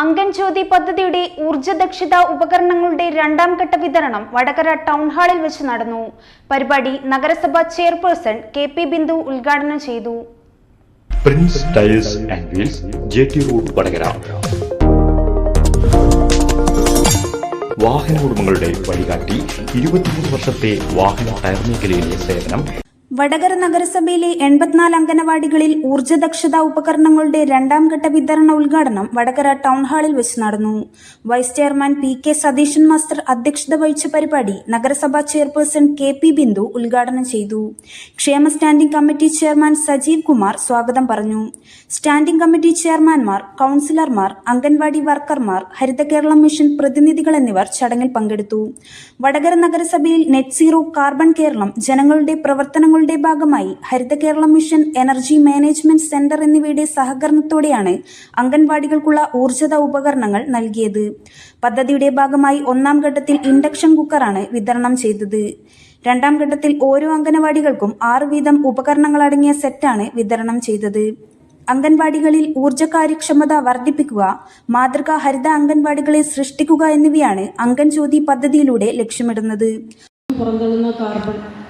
അങ്കൻജ്യോതി പദ്ധതിയുടെ ഊർജദക്ഷത ഉപകരണങ്ങളുടെ രണ്ടാം ഘട്ട വിതരണം വടകര ടൗൺ ഹാളിൽ വെച്ച് നടന്നു. പരിപാടി നഗരസഭ ചെയർപേഴ്സൺ കെ പി ബിന്ദു ഉദ്ഘാടനം ചെയ്തു. Prince and wheels road Vadakara. വാഹന ഉടമകളുടെ വഴികാട്ടി ഇരുപത്തിമൂന്ന് വർഷത്തെ വാഹന ടയർ മേഖലയിലെ സേവനം വടകര നഗരസഭയിലെ എൺപത്തിനാല് അംഗനവാടികളിൽ ഊർജദക്ഷതാ ഉപകരണങ്ങളുടെ രണ്ടാം ഘട്ട വിതരണ ഉദ്ഘാടനം വടകര ടൗൺ ഹാളിൽ വെച്ച് നടന്നു. Vice chairman P K Satheesan master അധ്യക്ഷത വഹിച്ച പരിപാടി നഗരസഭാ ചെയർപേഴ്സൺ കെ പി ബിന്ദു ഉദ്ഘാടനം ചെയ്തു. ക്ഷേമ standing committee chairman Sajeev Kumar സ്വാഗതം പറഞ്ഞു. സ്റ്റാൻഡിംഗ് കമ്മിറ്റി ചെയർമാൻമാർ കൌൺസിലർമാർ അംഗൻവാടി വർക്കർമാർ ഹരിത കേരളം മിഷൻ പ്രതിനിധികൾ എന്നിവർ ചടങ്ങിൽ പങ്കെടുത്തു. വടകര നഗരസഭയിൽ നെറ്റ് സീറോ കാർബൺ കേരളം ജനങ്ങളുടെ പ്രവർത്തനങ്ങളുടെ ഭാഗമായി Haritha Keralam mission energy management centre എന്നിവയുടെ സഹകരണത്തോടെയാണ് അംഗൻവാടികൾക്കുള്ള ഊർജത ഉപകരണങ്ങൾ നൽകിയത്. പദ്ധതിയുടെ ഭാഗമായി ഒന്നാം ഘട്ടത്തിൽ ഇൻഡക്ഷൻ കുക്കറാണ് വിതരണം ചെയ്തത്. രണ്ടാം ഘട്ടത്തിൽ ഓരോ അംഗനവാടികൾക്കും ആറ് വീതം ഉപകരണങ്ങൾ ഉപകരണങ്ങളടങ്ങിയ സെറ്റാണ് വിതരണം ചെയ്തത്. അംഗൻവാടികളിൽ ഊർജ കാര്യക്ഷമത വർദ്ധിപ്പിക്കുക മാതൃകാ ഹരിത അംഗൻവാടികളെ സൃഷ്ടിക്കുക എന്നിവയാണ് അംഗൻജ്യോതി പദ്ധതിയിലൂടെ ലക്ഷ്യമിടുന്നത്. പുറന്തള്ളുന്ന കാർബൺ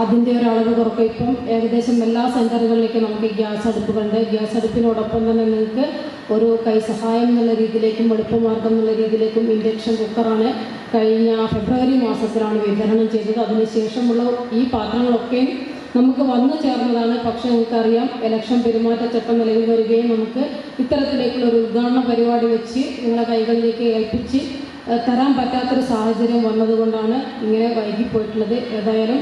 അതിന്റെ ഒരു അളവ് കുറക്കുക ഇപ്പം ഏകദേശം എല്ലാ സെന്ററുകളിലേക്കും നമുക്ക് ഗ്യാസ് അടുപ്പുകളുണ്ട്. ഗ്യാസ് അടുപ്പിനോടൊപ്പം തന്നെ നിങ്ങൾക്ക് ഒരു കൈസഹായം എന്നുള്ള രീതിയിലേക്കും എളുപ്പമാർഗം എന്നുള്ള രീതിയിലേക്കും ഇൻഡക്ഷൻ കുക്കറാണ് കഴിഞ്ഞ ഫെബ്രുവരി മാസത്തിലാണ് വിതരണം ചെയ്തത്. അതിനുശേഷമുള്ള ഈ പാത്രങ്ങളൊക്കെ നമുക്ക് വന്നു ചേർന്നതാണ്. പക്ഷേ നിങ്ങൾക്കറിയാം ഇലക്ഷൻ പെരുമാറ്റച്ചട്ടം നിലവിൽ വരികയും നമുക്ക് ഇത്തരത്തിലേക്കുള്ള ഒരു ഉദ്ഘാടന പരിപാടി വെച്ച് നിങ്ങളെ കൈകളിലേക്ക് ഏൽപ്പിച്ച് തരാൻ പറ്റാത്തൊരു സാഹചര്യം വന്നതുകൊണ്ടാണ് ഇങ്ങനെ വൈകിപ്പോയിട്ടുള്ളത്. ഏതായാലും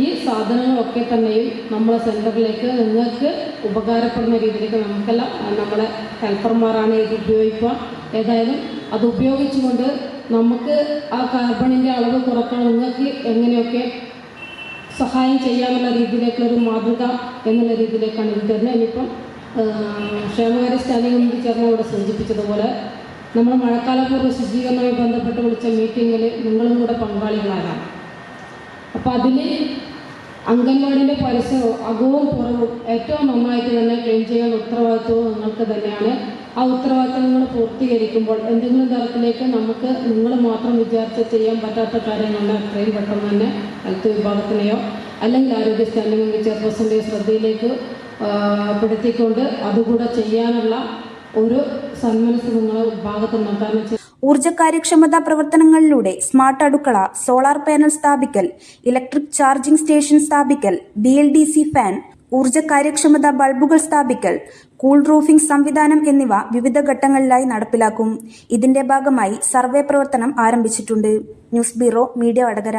ഈ സാധനങ്ങളൊക്കെ തന്നെയും നമ്മളെ സെന്ററിലേക്ക് നിങ്ങൾക്ക് ഉപകാരപ്പെടുന്ന രീതിയിലേക്ക് നമുക്കെല്ലാം നമ്മളെ ഹെൽപ്പർമാരാണ് ഇത് ഉപയോഗിക്കുക. ഏതായാലും അത് ഉപയോഗിച്ചുകൊണ്ട് നമുക്ക് ആ കാർബണിന്റെ അളവ് കുറയ്ക്കാൻ നിങ്ങൾക്ക് എങ്ങനെയൊക്കെ സഹായം ചെയ്യാമെന്ന രീതിയിലേക്കുള്ള ഒരു മാതൃക എന്നുള്ള രീതിയിലേക്കാണ് ഇത് തരുന്നത്. ഇനിയിപ്പം ക്ഷേമകാര്യ സ്റ്റാലിംഗ് ചേർന്ന് ഇവിടെ സൂചിപ്പിച്ചതുപോലെ നമ്മൾ മഴക്കാലപൂർവ ശുചീകരണവുമായി ബന്ധപ്പെട്ട് വിളിച്ച മീറ്റിങ്ങിൽ നിങ്ങളും കൂടെ പങ്കാളികളാകാം. അപ്പോൾ അതിൽ അംഗൻവാടിന്റെ പരിസരവും അകവും പുറവും ഏറ്റവും നന്നായിട്ട് തന്നെ ക്ലീൻ ചെയ്യാൻ ഉത്തരവാദിത്വവും നിങ്ങൾക്ക് തന്നെയാണ്. ആ ഉത്തരവാദിത്വം നിങ്ങൾ പൂർത്തീകരിക്കുമ്പോൾ എന്തെങ്കിലും തരത്തിലേക്ക് നമുക്ക് നിങ്ങൾ മാത്രം വിചാരിച്ച് ചെയ്യാൻ പറ്റാത്ത കാര്യങ്ങളുടെ എത്രയും പെട്ടെന്ന് തന്നെ ഹെൽത്ത് വിഭാഗത്തിനെയോ അല്ലെങ്കിൽ ആരോഗ്യ സ്റ്റാൻഡിംഗ് കമ്മിറ്റി ചെയർപേഴ്സന്റെ ശ്രദ്ധയിലേക്ക് പെടുത്തിക്കൊണ്ട് അതുകൂടെ ചെയ്യാനുള്ള ഒരു സന്മനസ് നിങ്ങളെ ഭാഗത്ത് നിന്ന് ഊർജ കാര്യക്ഷമതാ പ്രവർത്തനങ്ങളിലൂടെ സ്മാർട്ട് അടുക്കള സോളാർ പാനൽ സ്ഥാപിക്കൽ electric charging station സ്ഥാപിക്കൽ B L D C fan ഊർജ കാര്യക്ഷമത ബൾബുകൾ സ്ഥാപിക്കൽ കൂൾ റൂഫിംഗ് സംവിധാനം എന്നിവ വിവിധ ഘട്ടങ്ങളിലായി നടപ്പിലാക്കും. ഇതിന്റെ ഭാഗമായി സർവേ പ്രവർത്തനം ആരംഭിച്ചിട്ടുണ്ട്. News bureau media Vadakara.